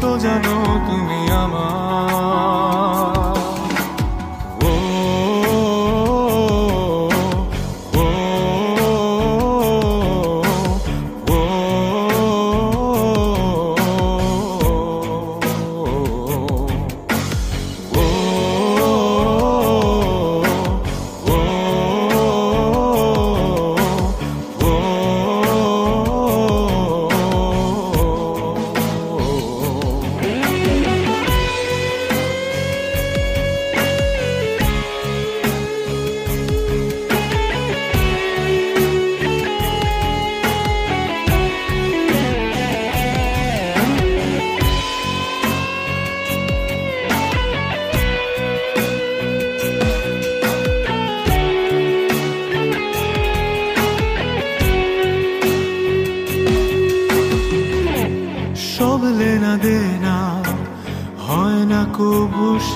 তো জানো তুমি আমার।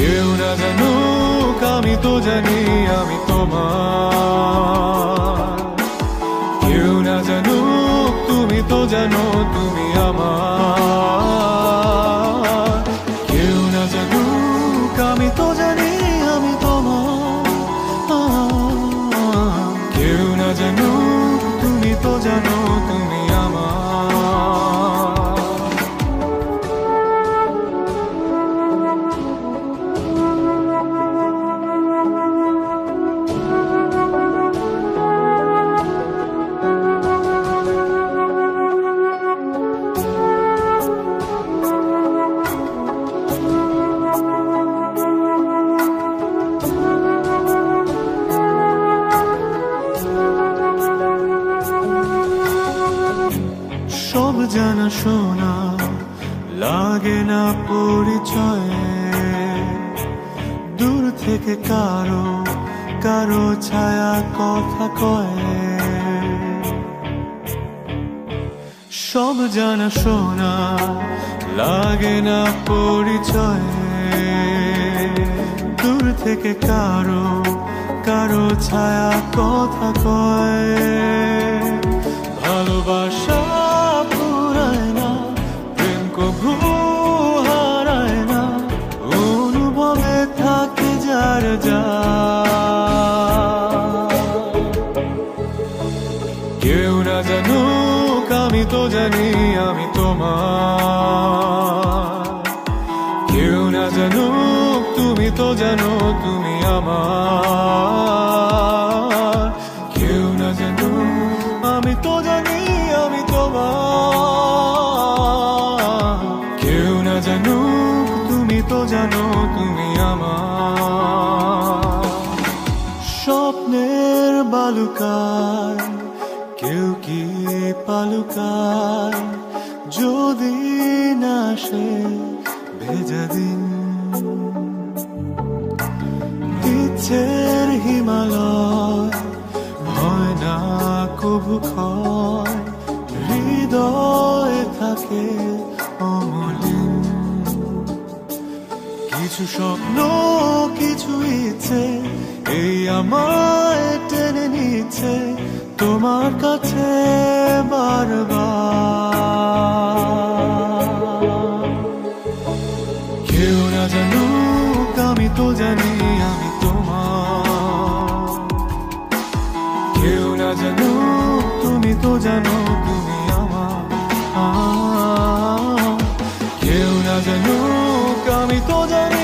কেউ না জানুক আমি তো জানি আমি তোমার কেউ না জানুক তুমি তো জানো তুমি আমার জানা শোনা, লাগে না পরিচয়ে। দূর থেকে কারও কারও ছায়া কথা কয়ে। সব জানা শোনা, লাগে না পরিচয়ে। দূর থেকে কারও কারও ছায়া কথা কয়। কেউ না জানুক তুমি তো জানো, তুমি আমার। কেউ না জানো, আমি তো জানি, আমি তোমার। কেউ না জানো, তুমি তো জানো, তুমি আমার। স্বপ্নের বালুকায় কেউ কি পালুকায় যদি না সে ভেজা দিন হিমালয় হয় না কবু ক্ষয় হৃদয়ে থাকে অমলিন। কিছু স্বপ্ন, কিছু ইচ্ছে, এই আমায় টেনে নিচ্ছে তোমার কাছে বারবার। কেউ না জানুক, আমি তো জানি জানো তুমি তো জানো তুমি আমার কেউ না জানো আমি তো জানি